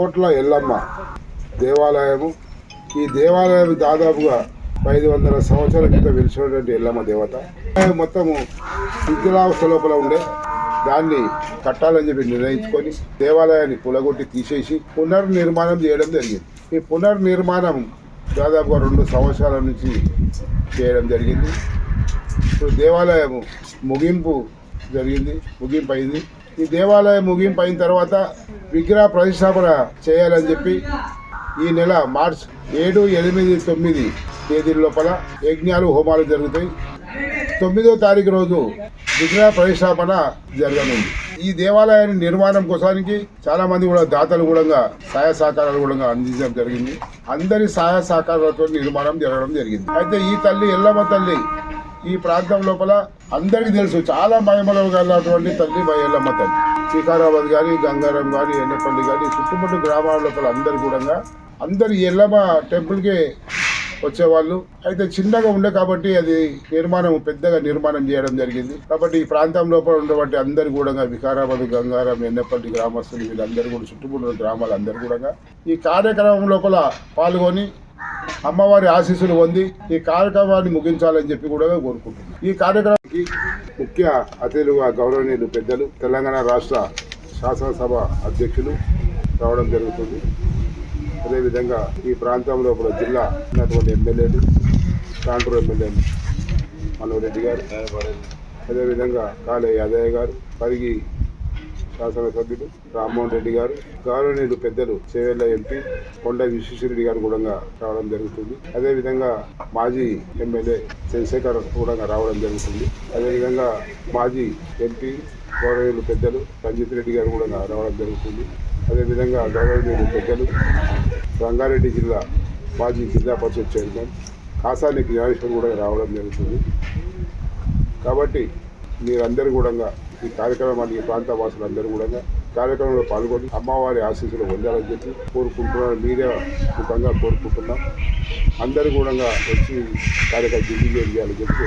కోట్ల ఎల్లమ్మ దేవాలయము. ఈ దేవాలయం దాదాపుగా ఐదు వందల సంవత్సరాల క్రితం వెలిసినటువంటి ఎల్లమ్మ దేవత. మొత్తము శిథిలావస్థ లోపల ఉండే. దాన్ని కట్టాలని చెప్పి నిర్ణయించుకొని దేవాలయాన్ని కూలగొట్టి తీసేసి పునర్నిర్మాణం చేయడం జరిగింది. ఈ పునర్నిర్మాణం దాదాపుగా రెండు సంవత్సరాల నుంచి చేయడం జరిగింది. ఇప్పుడు దేవాలయం ముగింపు జరిగింది. ముగింపు అయింది. ఈ దేవాలయం ముగింపు అయిన తర్వాత విగ్రహ ప్రతిష్టాపన చేయాలని చెప్పి ఈ నెల మార్చ్ ఏడు ఎనిమిది తొమ్మిది తేదీల లోపల యజ్ఞాలు హోమాలు జరుగుతాయి. తొమ్మిదో తారీఖు రోజు విగ్రహ ప్రతిష్టాపన జరగనుంది. ఈ దేవాలయాన్ని నిర్మాణం కోసానికి చాలా మంది కూడా దాతలు కూడా సహాయ సహకారాలు కూడా అందించడం జరిగింది. అందరి సహాయ సహకారాలతో నిర్మాణం జరగడం జరిగింది. అయితే ఈ తల్లి ఎల్లమ్మ తల్లి ఈ ప్రాంతం లోపల అందరికీ తెలుసు చాలా మహిమలో గలటువంటి తల్లి మా ఎల్లమ్మ తల్లి శ్రీకారాబాద్ కానీ గంగారం కానీ ఎన్నపల్లి కానీ చుట్టుముట్టు గ్రామాల లోపల అందరు కూడా అందరు ఎల్లమ్మ టెంపుల్కి వచ్చేవాళ్ళు. అయితే చిన్నగా ఉండే కాబట్టి అది నిర్మాణం పెద్దగా నిర్మాణం చేయడం జరిగింది. కాబట్టి ఈ ప్రాంతం లోపల ఉన్నటువంటి అందరు కూడా వికారాబాద్ గంగారం ఎన్నపల్లి గ్రామస్తులు వీళ్ళందరూ కూడా చుట్టుముట్టు గ్రామాలు అందరూ కూడా ఈ కార్యక్రమం లోపల పాల్గొని అమ్మవారి ఆశీస్సులు పొంది ఈ కార్యక్రమాన్ని ముగించాలని చెప్పి కూడా కోరుకుంటున్నాను ఈ కార్యక్రమానికి ముఖ్య అతిథులుగా గౌరవనీయులు పెద్దలు తెలంగాణ రాష్ట్ర శాసనసభ అధ్యక్షులు రావడం జరుగుతుంది. అదేవిధంగా ఈ ప్రాంతంలో కూడా జిల్లా ఉన్నటువంటి ఎమ్మెల్యేలు కాంటూరు ఎమ్మెల్యే మనోహర్ రెడ్డి గారు అదేవిధంగా కాళే యాదయ్య గారు పరిగి శాసనసభ్యులు రామ్మోహన్ రెడ్డి గారు గౌరవనీయులు పెద్దలు చేవెళ్ళ ఎంపీ కొండ విశ్వేశ్వరరెడ్డి గారు కూడా రావడం జరుగుతుంది. అదేవిధంగా మాజీ ఎమ్మెల్యే చంద్రశేఖర్ కూడా రావడం జరుగుతుంది. అదేవిధంగా మాజీ ఎంపీ గౌరవనీయులు పెద్దలు రంజిత్ రెడ్డి గారు కూడా రావడం జరుగుతుంది. అదేవిధంగా గౌరవనీయులు పెద్దలు రంగారెడ్డి జిల్లా మాజీ జిల్లా పరిషత్ చైర్మన్ కాసాని జ్ఞానేశ్వర్ కూడా రావడం జరుగుతుంది. కాబట్టి మీరందరూ కూడా ఈ కార్యక్రమాన్ని ఈ ప్రాంత వాసులందరూ కూడా కార్యక్రమంలో పాల్గొని అమ్మవారి ఆశీస్సులు పొందాలని చెప్పి కోరుకుంటున్నాను. మీరే ముఖంగా కోరుకుంటున్నాం. అందరూ కూడా వచ్చి కార్యక్రమం దిగ్విజయం చేయాలని చెప్పి